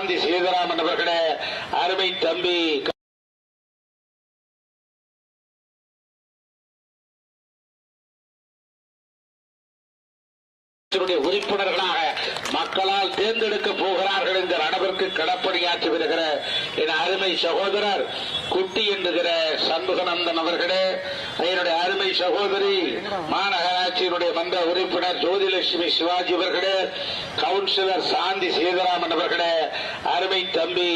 காந்தி சீதராமன் அவர்களே அருமை தம்பி உறுப்பினர்களாக மக்களால் தேர்ந்தெடுக்க போகிறார்கள் என்ற அளவிற்கு கடப்பணியாற்றி வருகிற என் அருமை சகோதரர் குட்டி என்கிற சண்முகநந்தன் அவர்களே என்னுடைய அருமை சகோதரி மாநகராட்சியினுடைய மன்ற உறுப்பினர் ஜோதிலட்சுமி சிவாஜி அவர்களே கவுன்சிலர் சாந்தி சீதாராமன் அவர்களே அருமை தம்பி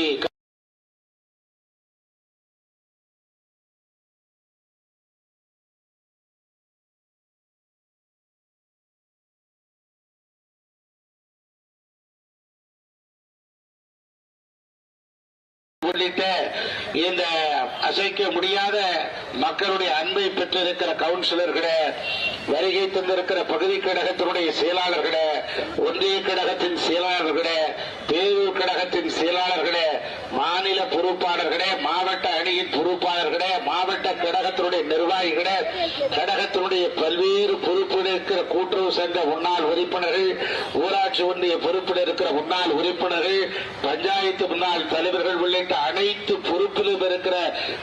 உள்ளிட்ட இந்த அசைக்க முடியாத மக்களுடைய அன்பை பெற்றிருக்கிற கவுன்சிலர்களே வருகை தந்திருக்கிற பகுதி கழகத்தினுடைய செயலாளர்களே ஒன்றிய கழகத்தின் செயலாளர்களே பேரூர் கழகத்தின் செயலாளர்களே மாநில பொறுப்பாளர்களே மாவட்ட அணியின் பொறுப்பாளர்களே மாவட்ட கழகத்தினுடைய நிர்வாகிகளே கழகத்தினுடைய பல்வேறு பொறுப்பு இருக்கிற கூட்டுறவு சங்க முன்னாள் உறுப்பினர்கள் ஊராட்சி ஒன்றிய பொறுப்பில் இருக்கிற முன்னாள் உறுப்பினர்கள் பஞ்சாயத்து முன்னாள் தலைவர்கள் உள்ளிட்ட அனைத்து பொறுப்பிலும் இருக்கிற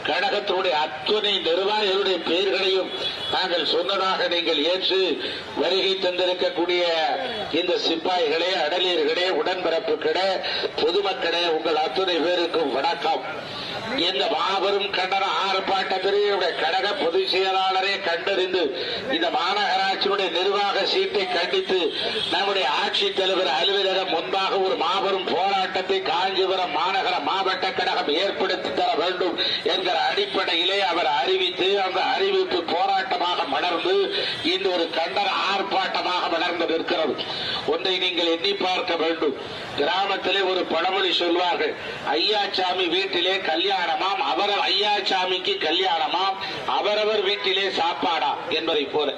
கழகத்தினுடைய அத்துணை நிர்வாகிகளுடைய பெயர்களையும் நாங்கள் சொன்னதாக நீங்கள் ஏற்று வருகை தந்திருக்கக்கூடிய இந்த சிப்பாய்களே அடலியர்களே உடன்பிறப்புகளே பொதுமக்களே உங்கள் அத்துணை பேருக்கும் வணக்கம். இந்த மாபெரும் கண்டன ஆர்ப்பாட்டத்திலே கழக பொதுச் செயலாளரே கண்டறிந்து இந்த மாநகராட்சியுடைய நிர்வாக சீட்டை கண்டித்து நம்முடைய ஆட்சித் தலைவர் அலுவலகம் முன்பாக ஒரு மாபெரும் போராட்டத்தை காஞ்சிபுரம் மாநகர மாவட்ட கழகம் ஏற்படுத்தி தர வேண்டும் என்கிற அடிப்படையிலே அவர் அறிவித்து அந்த அறிவிப்பு போராட்டம் மலர்ந்து இந்த ஒரு கண்டன ஆர்ப்பாட்டமாக மலர்ந்து நிற்கிறது. ஒன்றை நீங்கள் எண்ணி பார்க்க வேண்டும். கிராமத்திலே ஒரு பழமொழி சொல்வார்கள். ஐயாச்சாமி வீட்டிலே கல்யாணமாம் அவர் ஐயாச்சாமிக்கு கல்யாணமாம் அவரவர் வீட்டிலே சாப்பாடா? என்பதை போல.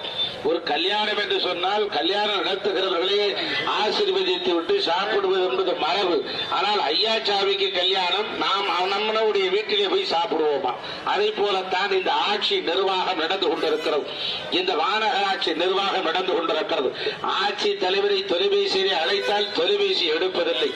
ஒரு கல்யாணம் என்று சொன்னால் கல்யாணம் நடத்துகிறவர்களே ஆசீர்வதித்து விட்டு சாப்பிடுவது என்பது மரபு. ஆனால் ஐயாச்சாமிக்கு கல்யாணம் நாம் நம்மளுடைய வீட்டிலே போய் சாப்பிடுவோமா? அதை போலத்தான் இந்த ஆட்சி நிர்வாகம் நடந்து கொண்டிருக்கிறோம் இந்த மாநகராட்சி நிர்வாகம் நடந்து கொண்டிருக்கிறது. ஆட்சி தலைவரை தொலைபேசியை அழைத்தால் தொலைபேசி எடுப்பதில்லை.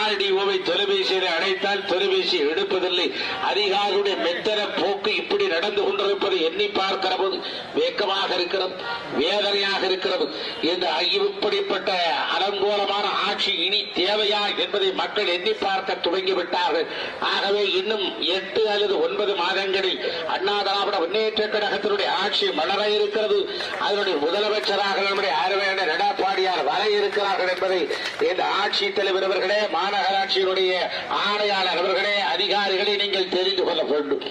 ஆர்டிஓவை தொலைபேசியை அழைத்தால் தொலைபேசி எடுப்பதில்லை. அதிகாரியுடைய மெத்தன போக்கு இப்படி நடந்து கொண்டிருப்பது எண்ணி பார்க்கிற போது வேக்கமாக இருக்கிறது வேதனையாக இருக்கிறது. இந்த இப்படிப்பட்ட அலங்கோலமான ஆட்சி இனி தேவையா என்பதை மக்கள் எண்ணி பார்க்க துவங்கிவிட்டார்கள். ஆகவே இன்னும் எட்டு அல்லது ஒன்பது மாதங்களில் அண்ணா திராவிட முன்னேற்ற கழகத்தினுடைய ஆட்சி மலர இருக்கிறது. அதனுடைய முதலமைச்சராக நம்முடைய அருமையான நட வர இருக்கிறார்கள் என்பதை இந்த ஆட்சி தலைவர் அவர்களே மாநகராட்சியினுடைய ஆணையாளர் அவர்களே அதிகாரிகளை நீங்கள் தெரிந்து கொள்ள வேண்டும்.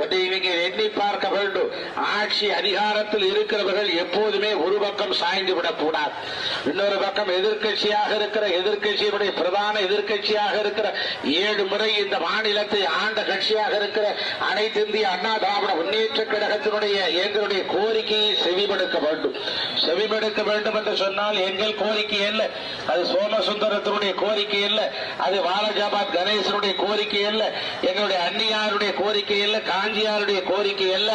ஒன்றை நீங்கள் எண்ணி பார்க்க வேண்டும். ஆட்சி அதிகாரத்தில் இருக்கிறவர்கள் எப்போதுமே ஒரு பக்கம் சாய்ந்து விடக்கூடாது. இன்னொரு பக்கம் எதிர்கட்சியாக இருக்கிற எதிர்கட்சியினுடைய பிரதான எதிர்கட்சியாக இருக்கிற ஏழு முறை இந்த மாநிலத்தை ஆண்ட கட்சியாக இருக்கிற அனைத்து இந்திய அண்ணா திராவிட முன்னேற்ற கழகத்தினுடைய எங்களுடைய கோரிக்கையை செவிமடுக்க வேண்டும். செவிமடுக்க வேண்டும் என்று சொன்னால் எங்கள் கோரிக்கை அல்ல அது சோமசுந்தரத்தினுடைய கோரிக்கை அல்ல அது வாலஜாபாத் கணேசனுடைய கோரிக்கை அல்ல எங்களுடைய அன்னியாருடைய கோரிக்கை அல்ல காஞ்சியாருடைய கோரிக்கை அல்ல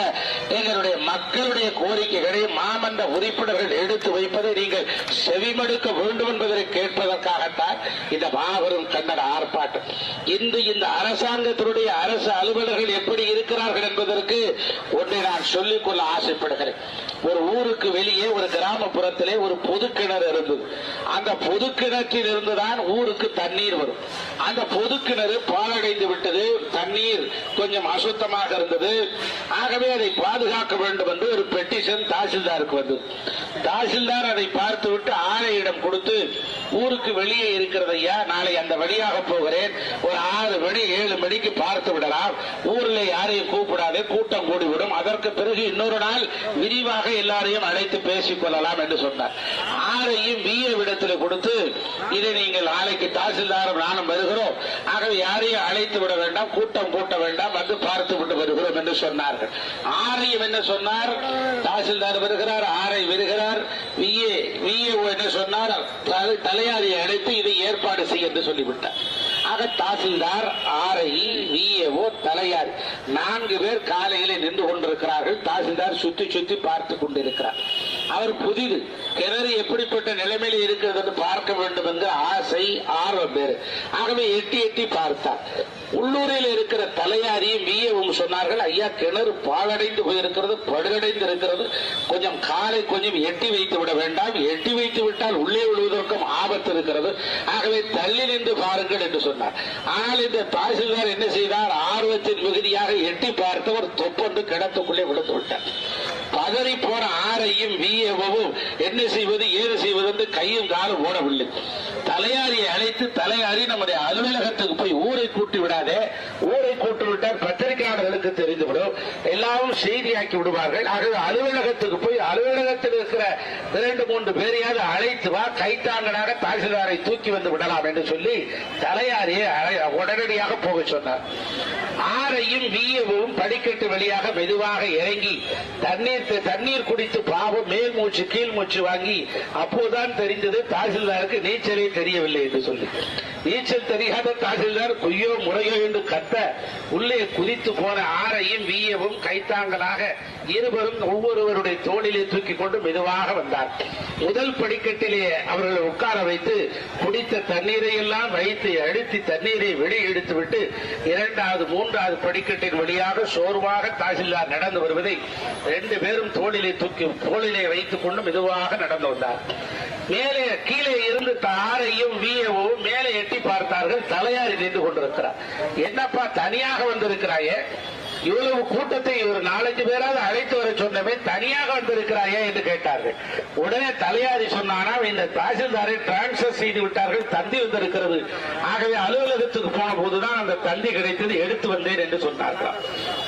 எங்களுடைய மக்களுடைய கோரிக்கைகளை மாமன்ற உறுப்பினர்கள் எடுத்து வைப்பதை நீங்கள் செவிமடுக்க வேண்டும் என்பதை கேட்பதற்காகத்தான் இந்த மாபெரும் கன்னட ஆர்ப்பாட்டம். இன்று இந்த அரசாங்கத்தினுடைய அரசு அலுவலர்கள் எப்படி இருக்கிறார்கள் என்பதற்கு ஒன்றை நான் சொல்லிக் கொள்ள ஆசைப்படுகிறேன். ஒரு ஊருக்கு வெளியே ஒரு கிராமப்புறத்திலே ஒரு பொது கிணறு இருந்தது. அந்த பொது கிணற்றில் இருந்துதான் ஊருக்கு தண்ணீர் வரும். அந்த பொது கிணறு பாலடைந்து விட்டது. தண்ணீர் கொஞ்சம் அசுத்தமாக இருந்தது. ஆகவே அதை பாதுகாக்க வேண்டும் என்று ஒரு பெட்டிஷன் தாசில்தாருக்கு வந்தது. தாசில்தார் அதை பார்த்துவிட்டு ஆணையிடம் கொடுத்து ஊருக்கு வெளியே இருக்கிறது ஐயா நாளை அந்த வழியாக போகிறேன். ஒரு ஆறு மணி ஏழு மணிக்கு பார்த்து விடலாம். ஊரில் யாரையும் கூப்பிடாதே கூட்டம் கூடிவிடும். அதற்கு பிறகு இன்னொரு நாள் விரிவாக எல்லாரையும் அழைத்து பேசிக் கொள்ளலாம் என்று சொன்னார். ஆரையும் விஏ விடத்தில் கொடுத்து இதை நீங்கள் நாளைக்கு தாசில்தாரம் நானும் வருகிறோம். ஆகவே யாரையும் அழைத்து விட வேண்டாம் கூட்டம் கூட்ட வேண்டாம் வந்து பார்த்து விட்டு வருகிறோம் என்று சொன்னார்கள். ஆரையும் என்ன சொன்னார்? தாசில்தார் வருகிறார் ஆரை வருகிறார் விஏ விஏ என்ன சொன்னார்? தலை- மலையாளியை அழைத்து இதை ஏற்பாடு செய்ய என்று சொல்லிவிட்டார். ஆக தாசில்தார் ஆரை விஏஓ தலையார் நான்கு பேர் காலையிலே நின்று கொண்டிருக்கிறார்கள். தாசில்தார் சுத்தி சுத்தி பார்த்து கொண்டிருக்கிறார். அவர் புதிது. கிணறு எப்படிப்பட்ட நிலைமையில் இருக்கிறது என்று பார்க்க வேண்டும் என்று ஆசை ஆர்வம் பேரு ஆகவே எட்டி எட்டி பார்த்தார். உள்ளூரில் இருக்கிற தலையாரியும் வீயவும் சொன்னார்கள் ஐயா கிணறு பாழடைந்து போயிருக்கிறது படுகடைந்து இருக்கிறது. கொஞ்சம் காலை கொஞ்சம் எட்டி வைத்து விட வேண்டாம். எட்டி வைத்து விட்டால் உள்ளே விழுவதற்கும் ஆபத்து இருக்கிறது. ஆகவே தள்ளி நின்று பாருங்கள் என்று சொன்னார். ஆனால் இந்த தாசில்தார் என்ன செய்தார்? ஆர்வத்தின் மிகுதியாக எட்டி பார்த்தவர் தொப்பொன்று கிணத்துக்குள்ளே விழுந்து விட்டார். பதறி போன ஆரையும் வீயவும் என்ன செய்வது ஏது செய்வது என்று கையும் காலும் ஓடவில்லை. தலையாரியை அழைத்து தலையாரி நம்முடைய அலுவலகத்துக்கு போய் ஊரை கூட்டி விடாதே. ஊரை கூட்டி விட்டால் தெரிந்துவிடும். எல்லாரும் செய்தியாக்கி விடுவார்கள். ஆகவே அலுவலகத்துக்கு போய் அலுவலகத்தில் இருக்கிற இரண்டு மூன்று பேரையாவது அழைத்து வா. கைத்தாங்கனாக தாசில்தாரை தூக்கி வந்து விடலாம் என்று சொல்லி தலையாரியை உடனடியாக போக சொன்னார். ஆரையும் வீயவும் படிக்கட்டு வழியாக மெதுவாக இறங்கி தண்ணீர் தண்ணீர் குடித்து பாவம் மேல் மூச்சு கீழ் மூச்சு வாங்கி அப்போதான் தெரிந்தது தாசில்தாருக்கு நீச்சலே தெரியவில்லை என்று சொல்லி. நீச்சல் தெரியாத தாசில்தார் குய்யோ முறையோ என்று கத்த உள்ளே குதித்து போன ஆரையும் வீயவும் கைத்தாங்கலாக இருவரும் ஒவ்வொருவருடைய தோளிலே தூக்கி கொண்டு மெதுவாக வந்தார். முதல் படிக்கட்டிலே அவர்களை உட்கார வைத்து குடித்த தண்ணீரை எல்லாம் வைத்து அழுத்தி தண்ணீரை வெளியே எடுத்து விட்டு இரண்டாவது மூன்றாவது படிக்கட்டின் வழியாக சோர்வாக தாசில்தார் நடந்து வருவதை ரெண்டு பேரும் தோளிலே தூக்கி தோளிலே வைத்துக் கொண்டு மெதுவாக நடந்து வந்தார். மேலே கீழே இருந்து தாரையும் வீயவும் அவர்கள் தலையாரி நின்று கொண்டிருக்கிறார். என்னப்பா தனியாக வந்திருக்கிறாயே? இவ்வளவு கூட்டத்தை ஒரு நாலஞ்சு பேராவது அழைத்து வர சொன்னமே தனியாக வந்திருக்கிறாயா என்று கேட்டார்கள். உடனே தலையாரி சொன்னானா இந்த தாசில்தாரை டிரான்ஸ்பர் செய்து விட்டார்கள் தந்தி வந்திருக்கிறது. ஆகவே அலுவலகத்துக்கு போன போதுதான் அந்த தந்தி கிடைத்தது எடுத்து வந்தேன் என்று சொன்னார்களாம்.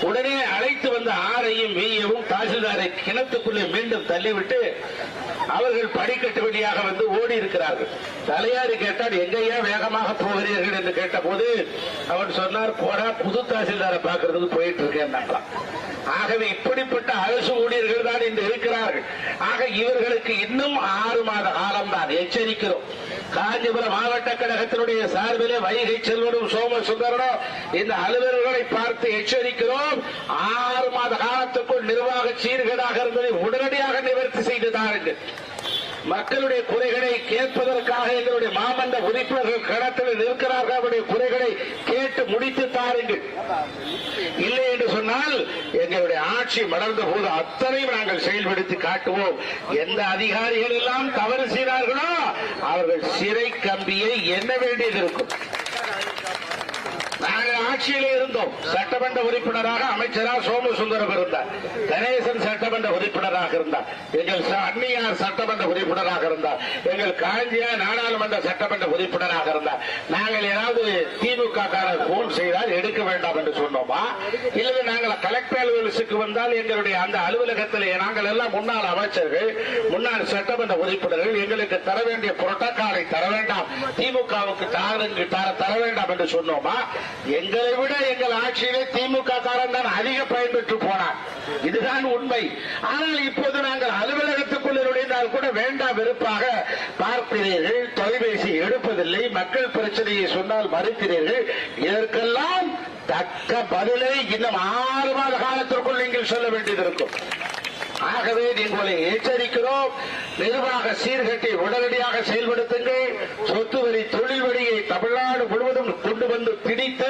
உடனே அழைத்து வந்த ஆரையும் வீயவும் தாசில்தாரை கிணத்துக்குள்ளே மீண்டும் தள்ளிவிட்டு அவர்கள் படிக்கட்டு வழியாக வந்து ஓடி இருக்கிறார்கள். தலையாரி கேட்டால் எங்கேயா வேகமாக போகிறீர்கள்? என்று கேட்டபோது அவன் சொன்னார் போடா புது தாசில்தாரை பார்க்கறதுக்கு போயிட்டு இருக்கேன் ஆகவே இப்படிப்பட்ட அரசு ஊழியர்கள் தான் இன்று இருக்கிறார்கள். ஆக இவர்களுக்கு இன்னும் ஆறு மாத காலம் தான் எச்சரிக்கிறோம். காஞ்சிபுரம் மாவட்ட கழகத்தினுடைய சார்பிலே வைகை செல்வனும் சோமசுந்தரனும் இந்த அலுவலர்களை பார்த்து எச்சரிக்கிறோம். ஆறு மாத காலத்துக்குள் நிர்வாக சீர்கேடாக இருந்ததை உடனடியாக நிவர்த்தி செய்து என்று. மக்களுடைய குறைகளை கேட்பதற்காக எங்களுடைய மாமன்ற உறுப்பினர்கள் களத்தில் நிற்கிறார்கள். அவருடைய குறைகளை கேட்டு முடித்து தாருங்கள் இல்லை என்று சொன்னால் எங்களுடைய ஆட்சி மலர்ந்த போது அத்தனையும் நாங்கள் செயல்படுத்தி காட்டுவோம். எந்த அதிகாரிகள் எல்லாம் தவறு செய்தார்களோ அவர்கள் சிறை கம்பியை எண்ண வேண்டியது இருக்கும். ஆட்சியிலே இருந்தோம். சட்டமன்ற உறுப்பினராக அமைச்சராக சோமசுந்தரம் இருந்தார். கணேசன் சட்டமன்ற உறுப்பினராக இருந்தார். எங்கள் ச- அன்னியார் சட்டமன்ற உறுப்பினராக இருந்தார். எங்கள் காஞ்சியார் நாடாளுமன்ற சட்டமன்ற உறுப்பினராக இருந்தார். நாங்கள் ஏதாவது திமுக போன் செய்தால் எடுக்க வேண்டாம் என்று சொன்னோமா? இல்லை நாங்கள் கலெக்டர் அலுவலகத்துக்கு வந்தால் எங்களுடைய அந்த அலுவலகத்தில் நாங்கள் எல்லாம் முன்னாள் அமைச்சர்கள் முன்னாள் சட்டமன்ற உறுப்பினர்கள் எங்களுக்கு தர வேண்டிய புரோட்டோகாலை தர வேண்டாம். திமுகவுக்கு தர- வேண்டாம் என்று சொன்னோமா? எங்க எங்களை விட எங்கள் ஆட்சியிலே திமுக காரன் தான் அதிக பயன்பெற்று போனார். இதுதான் உண்மை. ஆனால் இப்போது நாங்கள் அலுவலகத்துக்குள் நுழைந்தால் கூட வேண்டாம் வெறுப்பாக பார்க்கிறீர்கள் தொலைபேசி எடுப்பதில்லை மக்கள் பிரச்சனையை சொன்னால் மறுக்கிறீர்கள். இதற்கெல்லாம் தக்க பதிலை இன்னும் ஆறு மாத காலத்திற்குள் நீங்கள் சொல்ல வேண்டியது இருக்கும். ஆகவே உங்களை எச்சரிக்கிறோம். நிர்வாக சீர்கட்டை உடனடியாக செயல்படுத்துங்கள். சொத்து வரி தொழில் வரியை தமிழ்நாடு முழுவதும் கொண்டு வந்து பிடித்து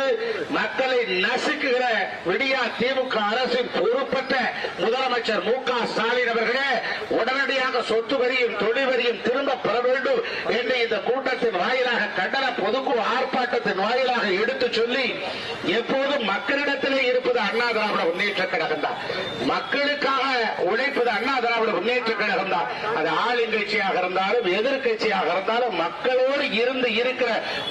மக்களை நசுக்குகிற விடியா திமுக அரசின் பொறுப்பற்ற முதலமைச்சர் மு க ஸ்டாலின் அவர்களே உடனடியாக சொத்து வரியும் தொழில் வரியும் திரும்ப பெற வேண்டும் என்று இந்த கூட்டத்தின் வாயிலாக கண்டன பொதுக்கு ஆர்ப்பாட்டத்தின் வாயிலாக எடுத்து சொல்லி எப்போதும் மக்களிடத்திலே இருப்பது அண்ணா திராவிட முன்னேற்ற கழகம் தான் மக்களுக்காக உழைப்பது அண்ணா திராவிட முன்னேற்ற கழகம் தான். அது ஆளும் கட்சியாக இருந்தாலும் எதிர்கட்சியாக இருந்தாலும் மக்களோடு இருந்து இருக்கிற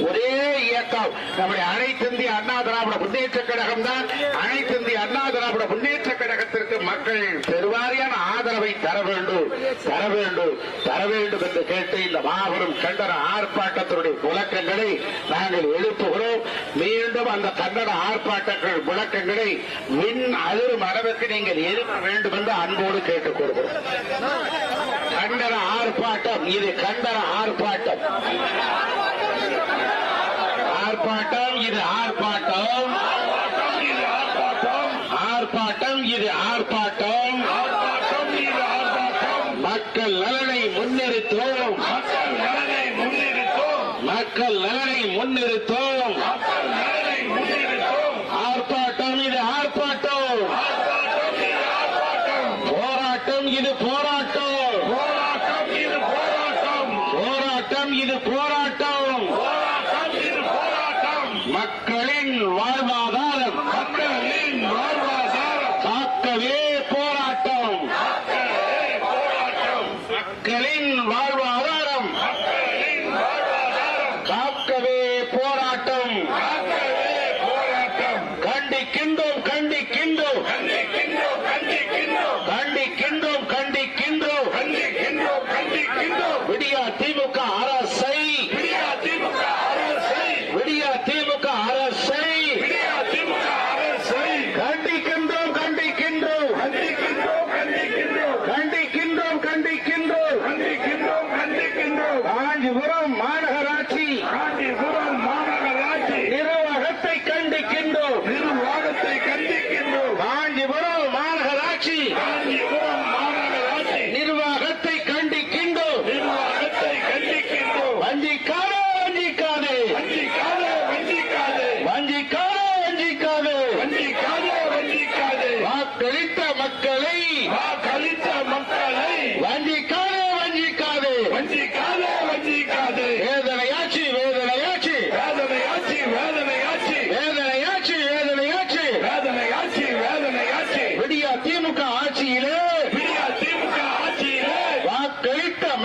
ஒரே இயக்கம். நம்முடைய அனைத்து இந்திய அண்ணா திராவிட முன்னேற்ற கழகம் தான். அனைத்து இந்திய அண்ணா திராவிட முன்னேற்ற கழகத்திற்கு மக்கள் பெருவாரியான ஆதரவை தர வேண்டும். தர வேண்டும். தர வேண்டும் என்று கேட்டு இந்த மாபெரும் கண்டன ஆர்ப்பாட்டத்தினுடைய முழக்கங்களை நாங்கள் எழுப்புகிறோம். மீண்டும் அந்த கண்டன ஆர்ப்பாட்டங்கள் முழக்கங்களை மின் அதிரும் அளவுக்கு நீங்கள் எழுப்ப வேண்டும் என்று அன்போடு கேட்டுக் கொடுக்கிறோம் கண்டன ஆர்ப்பாட்டம் இது கண்டன ஆர்ப்பாட்டம். ஆர்ப்பாட்டம் இது ஆர்ப்பாட்டம். ஆர்ப்பாட்டம் இது ஆர்ப்பாட்டம். மக்கள் நலனை முன்னிறுத்தோம் மக்கள் நலனை முன்னிறுத்தோம்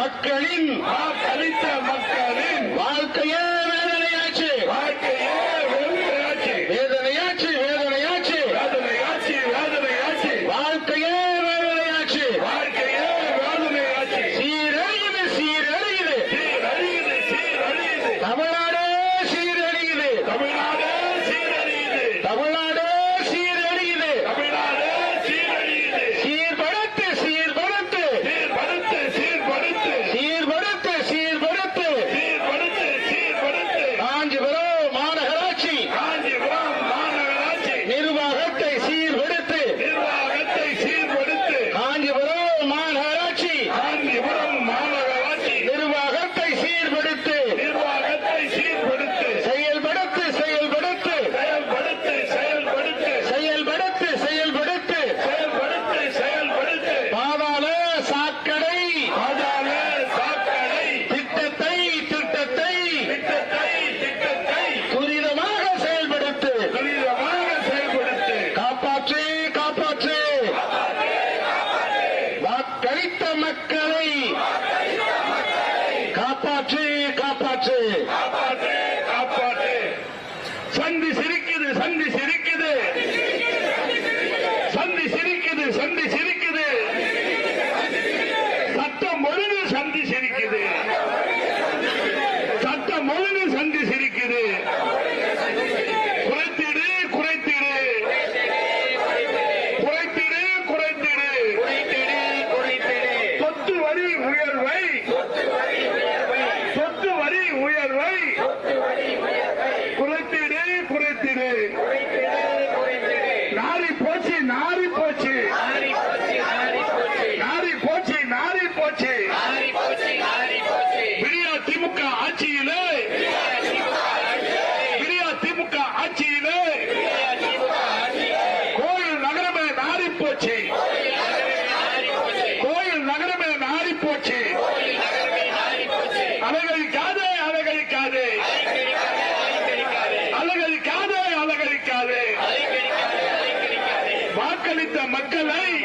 மக்களின் வாக்களித்த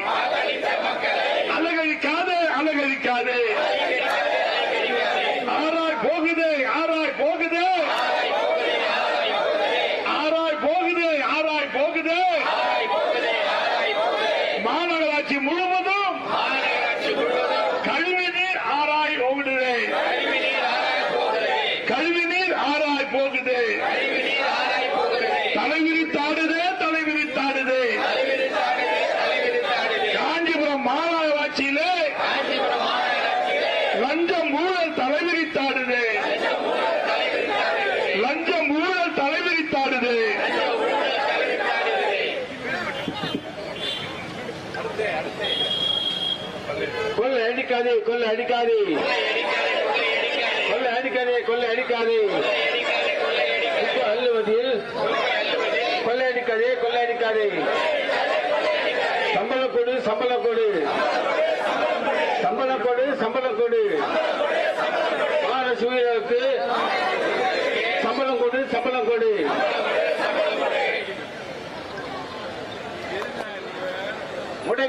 வாக்களித்த மக்களை. கொள்ளையடிக்காதே கொள்ளையடிக்காதே. சம்பளம் கொடு சம்பளம் கொடு. சம்பளம் கொடு சம்பளம் கொடு. மாநில சூழலுக்கு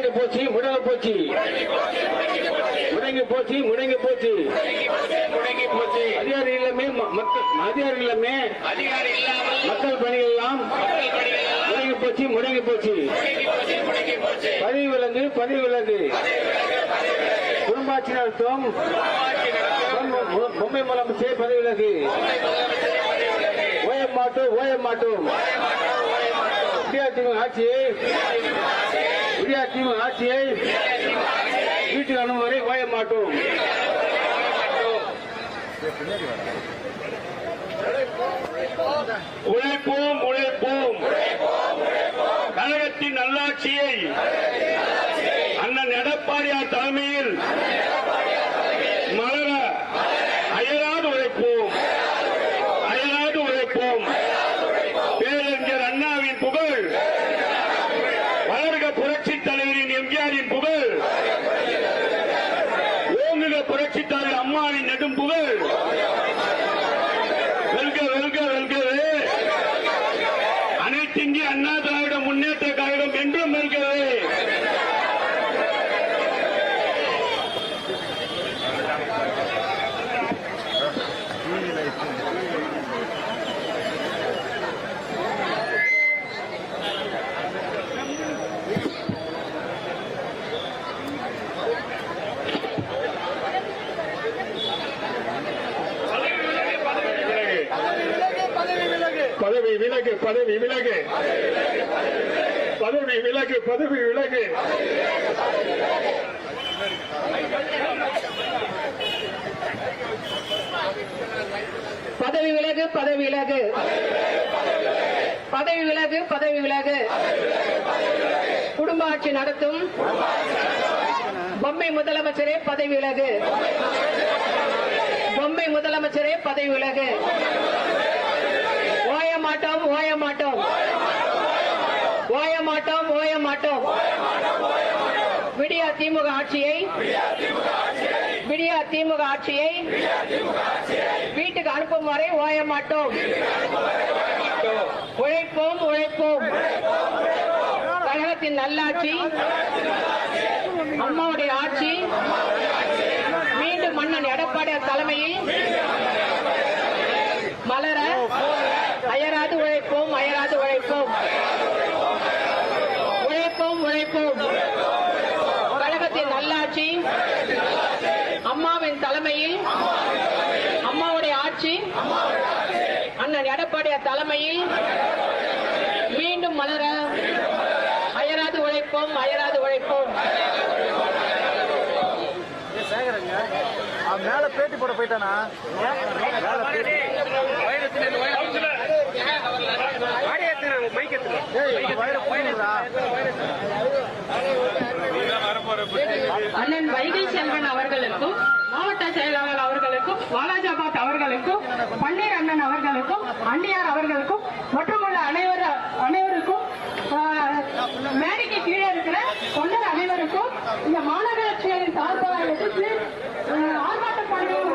முடங்கி போச்சு முடங்க போச்சு. முடங்கி போச்சு முடங்கி போச்சு. முடங்கி போச்சு அதிகாரி இல்லமே மக்கள் அதிகாரி இல்லமே. அதிகாரி இல்லாமல் மக்கள் பணிகள் எல்லாம் மக்கள் முடங்கி போச்சு முடங்கி போச்சு. பதவி விலங்கு பதிவு விலங்கு. குடும்பாட்சி நடத்தும். பொம்மை- முதலமைச்சர் பதிவு விலகு ஓய மாட்டோம் ஓய மாட்டோம். விடியாத்திமுக ஆட்சியை ஆட்சியை வீட்டுக்கு அனுமதி வரை ஓய மாட்டோம். உழைப்போம் உழைப்போம். கழகத்தின் நல்லாட்சியை அண்ணன் எடப்பாடியார் தலைமையில் மலர அயராது உழைப்போம் அயராது உழைப்போம் பேரறிஞர் அண்ணாவின் புகழ் வளர்க புரட்சி தலைவரின் எம்ஜிஆரின் புகழ் ஓங்குக புரட்சி தலைவர் அம்மாவின் நெடும் புகழ் வெல்க வெல்க வெல்கவே அனைத்து இந்திய அண்ணா திராவிட முன்னேற்ற கழகம் என்றும் வெல்கவே பதவி விலகு பதவி விலகு. பதவி விலகு பதவி விலகு. பதவி விலகு பதவி விலகு. பதவி விலகு பதவி விலகு. குடும்ப ஆட்சி நடத்தும். பொம்மை முதலமைச்சரே பதவி விலகு. பொம்மை முதலமைச்சரே பதவி விலகு ஓய மாட்டோம் ஓய மாட்டோம் ஓய மாட்டோம் ஓய மாட்டோம். விடியா திமுக ஆட்சியை விடியா திமுக ஆட்சியை வீட்டுக்கு அனுப்பும் வரை ஓய மாட்டோம். உழைப்போம் உழைப்போம். கழகத்தின் நல்லாட்சி அம்மாவுடைய ஆட்சி மீண்டும் மன்னன் எடப்பாடியார் தலைமையில் மலர அயராது உழைப்போம் அயராது உழைப்போம் உழைப்போம் உழைப்போம் கழகத்தின் நல்லாட்சி அம்மாவின் தலைமையில் அம்மாவுடைய ஆட்சி அண்ணன் எடப்பாடியார் தலைமையில் மீண்டும் மலர அயராது உழைப்போம் அயராது உழைப்போம் மேல பேட்டி போட போயிட்டானா. அண்ணன் வைகை செல்வன் அவர்களுக்கும் மாவட்ட செயலாளர் அவர்களுக்கும் வாலாஜாபாத் அவர்களுக்கும் பன்னீர் அண்ணன் அவர்களுக்கும் அன்னியார் அவர்களுக்கும் மற்றும் உள்ள அனைவர் அனைவருக்கும் மேடைக்கு கீழே இருக்கிற தொண்டர் அனைவருக்கும் இந்த மாநகராட்சியின் சார்பாக ஆர்ப்பாட்டம் பண்ணுவோம்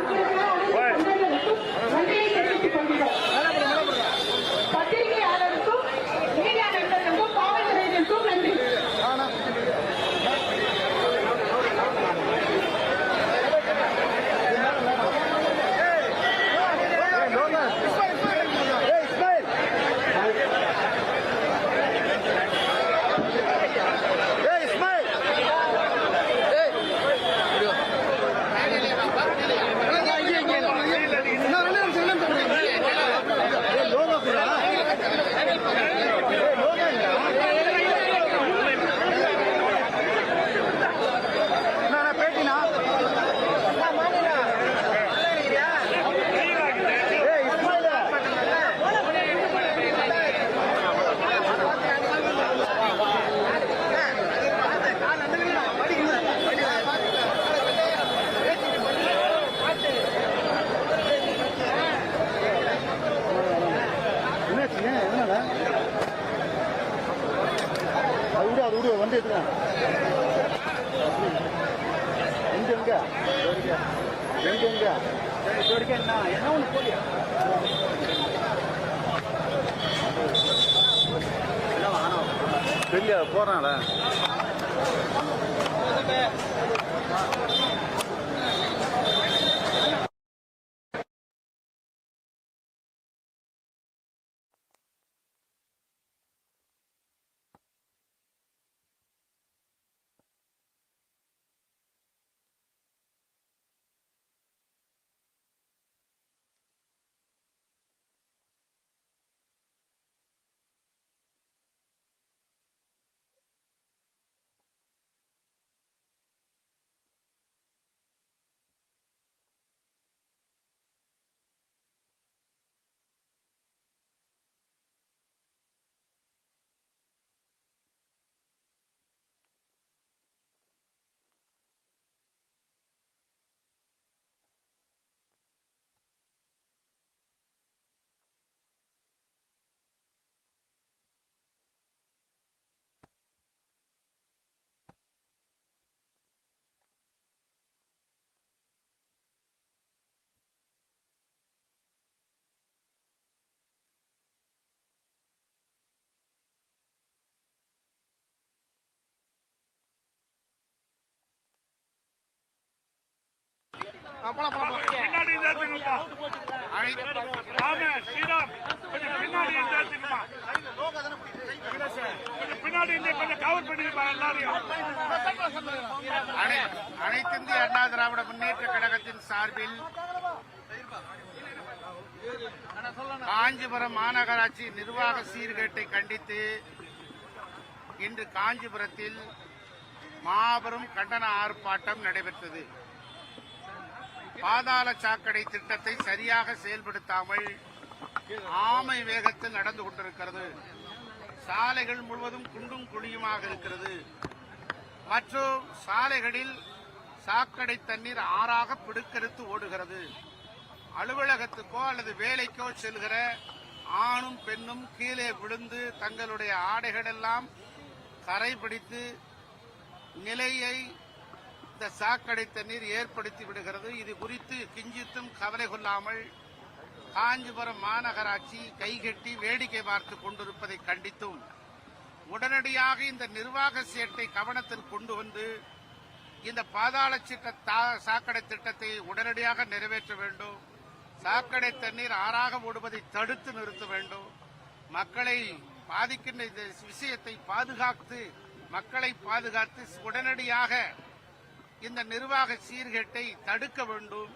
வந்து எடுத்துங்க எங்க எங்க எங்க எங்க என்ன ஒன்று போலியா போறான்ல பின்னாடி இருந்தா திரும்புமா. ஆமா, ஸ்ரீராம், கொஞ்சம் பின்னாடி இருந்தா திரும்புமா. கொஞ்சம் பின்னாடி இருந்து கொஞ்சம் கவர் பண்ணிருப்பா எல்லாரையும் அனை- அனைத்து இந்திய அண்ணா திராவிட முன்னேற்ற கழகத்தின் சார்பில் காஞ்சிபுரம் மாநகராட்சி நிர்வாக சீர்கேட்டை கண்டித்து இன்று காஞ்சிபுரத்தில் மாபெரும் கண்டன ஆர்ப்பாட்டம் நடைபெற்றது பாதாள சாக்கடை திட்டத்தை சரியாக செயல்படுத்தாமல் ஆமை வேகத்தில் நடந்து கொண்டிருக்கிறது. சாலைகள் முழுவதும் குண்டும் குழியுமாக இருக்கிறது. மற்றும் சாலைகளில் சாக்கடை தண்ணீர் ஆறாக பிடுக்கெடுத்து ஓடுகிறது. அலுவலகத்துக்கோ அல்லது வேலைக்கோ செல்கிற ஆணும் பெண்ணும் கீழே விழுந்து தங்களுடைய ஆடைகளெல்லாம் கரை பிடித்து நிலையை இந்த சாக்கடை தண்ணீர் ஏற்படுத்தி விடுகிறது. இது குறித்து கிஞ்சித்தும் கவலை கொள்ளாமல் காஞ்சிபுரம் மாநகராட்சி கைகட்டி வேடிக்கை பார்த்து கொண்டிருப்பதை கண்டித்தும். உடனடியாக இந்த நிர்வாக சேட்டை கவனத்தில் கொண்டு வந்து இந்த பாதாள சிட்ட தா- சாக்கடை திட்டத்தை உடனடியாக நிறைவேற்ற வேண்டும். சாக்கடை தண்ணீர் ஆறாக ஓடுவதை தடுத்து நிறுத்த வேண்டும். மக்களை பாதிக்கின்ற இந்த விஷயத்தை பாதுகாத்து மக்களை பாதுகாத்து உடனடியாக இந்த நிர்வாக சீர்கேட்டை தடுக்க வேண்டும்.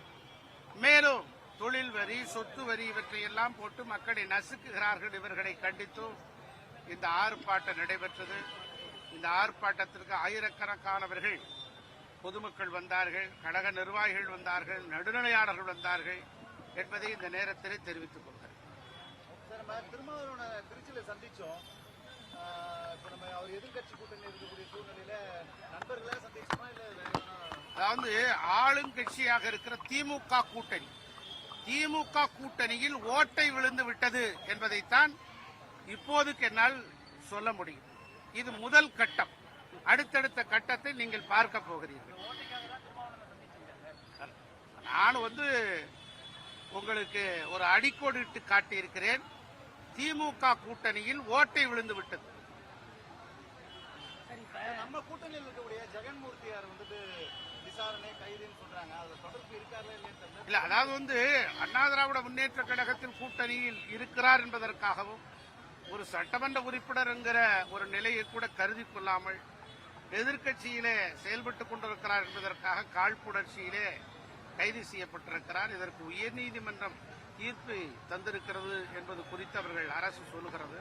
மேலும் தொழில் வரி சொத்து வரி இவற்றை எல்லாம் போட்டு மக்களை நசுக்குகிறார்கள் இவர்களை கண்டித்தும் இந்த ஆர்ப்பாட்டம் நடைபெற்றது. இந்த ஆர்ப்பாட்டத்திற்கு ஆயிரக்கணக்கானவர்கள் பொதுமக்கள் வந்தார்கள் கழக நிர்வாகிகள் வந்தார்கள் நடுநிலையாளர்கள் வந்தார்கள் என்பதை இந்த நேரத்தில் தெரிவித்துக் கொள்கிறேன். சார் திருச்சியில சந்திச்சோம். இப்ப நம்ம அவர் எதிர்கட்சி கூட்டணி இருக்கக்கூடிய சூழ்நிலையில அதாவது ஆளுங்கட்சியாக இருக்கிற திமுக கூட்டணி. திமுக கூட்டணியில் ஓட்டை விழுந்து விட்டது என்பதைத்தான் இப்போதுக்கு என்னால் சொல்ல முடியும். இது முதல் கட்டம். அடுத்தடுத்த கட்டத்தை நீங்கள் பார்க்க போகிறீர்கள். நான் வந்து உங்களுக்கு ஒரு அடிக்கோடிட்டு காட்டியிருக்கிறேன். திமுக கூட்டணியில் ஓட்டை விழுந்து விட்டது. நம்ம கூட்டணியில் இருக்கக்கூடிய ஜெகன்மூர்த்தியார் வந்துட்டு விசாரணை கைதுன்னு சொல்றாங்க. அதுல தொடர்பு இருக்காருல இல்லைன்னு தெரியல. இல்ல அதாவது வந்து அண்ணா திராவிட முன்னேற்ற கழகத்தில் கூட்டணியில் இருக்கிறார் என்பதற்காகவும் ஒரு சட்டமன்ற உறுப்பினர் என்கிற ஒரு நிலையை கூட கருதி கொள்ளாமல் எதிர்க்கட்சியிலே செயல்பட்டுக் கொண்டிருக்கிறார் என்பதற்காக காழ்ப்புணர்ச்சியிலே கைது செய்யப்பட்டிருக்கிறார். இதற்கு உயர்நீதிமன்றம் தீர்ப்பு தந்திருக்கிறது என்பது குறித்து அவர்கள் அரசு சொல்லுகிறது.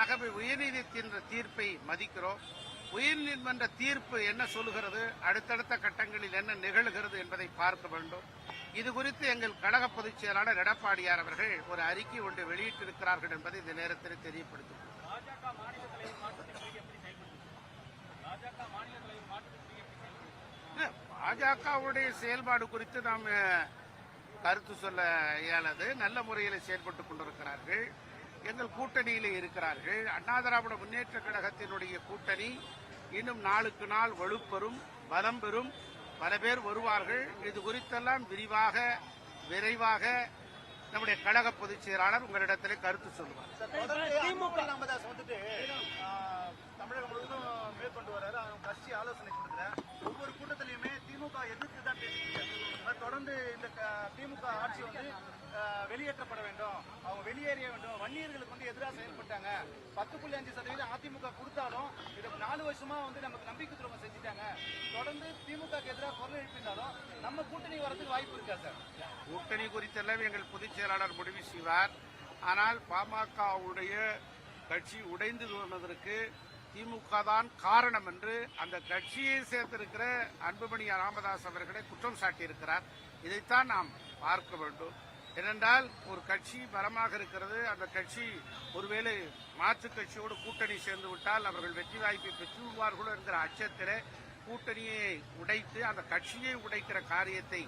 ஆகவே உயர்நீதித்தின் தீர்ப்பை மதிக்கிறோம். உயர்நீதிமன்ற தீர்ப்பு என்ன சொல்லுகிறது? அடுத்தடுத்த கட்டங்களில் என்ன நிகழ்கிறது என்பதை பார்க்க வேண்டும். இது குறித்து எங்கள் கழக பொதுச் செயலாளர் எடப்பாடியார் அவர்கள் ஒரு அறிக்கை ஒன்று வெளியிட்டிருக்கிறார்கள் என்பதை இந்த நேரத்தில் தெரியப்படுத்தும் பாஜகவுடைய செயல்பாடு குறித்து நாம் கருத்து சொல்ல இயலாது நல்ல முறையில் செயல்பட்டுக் கொண்டிருக்கிறார்கள் எங்கள் கூட்டணியில் இருக்கிறார்கள் அண்ணா திராவிட முன்னேற்ற கழகத்தினுடைய கூட்டணி இன்னும் நாளுக்கு நாள் வலுப்பெறும் பலம் பெறும் பல பேர் வருவார்கள் இது குறித்தெல்லாம் விரிவாக விரைவாக நம்முடைய கழக பொதுச் செயலாளர் உங்களிடத்திலே கருத்து சொல்லுவார் தமிழகம் முழுவதும் மேற்கொண்டு வர்றாரு. அவங்க கட்சி ஆலோசனை கொடுக்குறேன் ஒவ்வொரு கூட்டத்திலையுமே திமுக எதிர்த்து தான் பேசிட்டு தொடர்ந்து இந்த க- திமுக ஆட்சி வந்து வெளியேற்றப்பட வேண்டும். அவங்க வெளியேறிய வேண்டும். வன்னியர்களுக்கு வந்து எதிராக செயல்பட்டாங்க. பத்து புள்ளி அஞ்சு சதவீதம் அதிமுக கொடுத்தாலும் இது நாலு வருஷமா வந்து நமக்கு நம்பிக்கை துரோகம் செஞ்சுட்டாங்க. தொடர்ந்து திமுக எதிராக குரல் எழுப்பினாலும் நம்ம கூட்டணி வரதுக்கு வாய்ப்பு இருக்கா சார்? கூட்டணி குறித்தெல்லாம் எங்கள் பொதுச் செயலாளர் முடிவு செய்வார். ஆனால் பாமகவுடைய கட்சி உடைந்து போனதற்கு திமுக தான் காரணம் என்று அந்த கட்சியை சேர்த்திருக்கிற அன்புமணி ராமதாஸ் அவர்களை குற்றம் சாட்டியிருக்கிறார். இதைத்தான் நாம் பார்க்க வேண்டும். ஏனென்றால் ஒரு கட்சி பலமாக இருக்கிறது. அந்த கட்சி ஒருவேளை மாற்று கட்சியோடு கூட்டணி சேர்ந்து விட்டால் அவர்கள் வெற்றி வாய்ப்பை பெற்றுவார்களோ என்கிற அச்சத்தில் கூட்டணியை உடைத்து அந்த கட்சியை உடைக்கிற காரியத்தை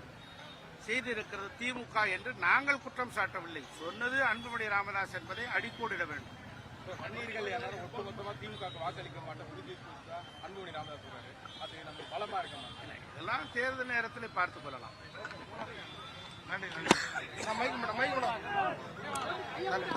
செய்திருக்கிறது திமுக என்று நாங்கள் குற்றம் சாட்டவில்லை. சொன்னது அன்புமணி ராமதாஸ் என்பதை அடிக்கோடிட வேண்டும். வன்னியர்கள் யாரும் ஒட்டுமொத்தமா திமுக வாக்களிக்க மாட்டோம். உறுதி கொடுத்தா அன்புமணி ராமதாஸ் சொல்றாரு. அது நம்ம பலமா இருக்கணும் இதெல்லாம் தேர்தல் நேரத்தில் பார்த்துக் கொள்ளலாம். நன்றி நன்றி. மைக் மேடம் மைக் மேடம் நன்றி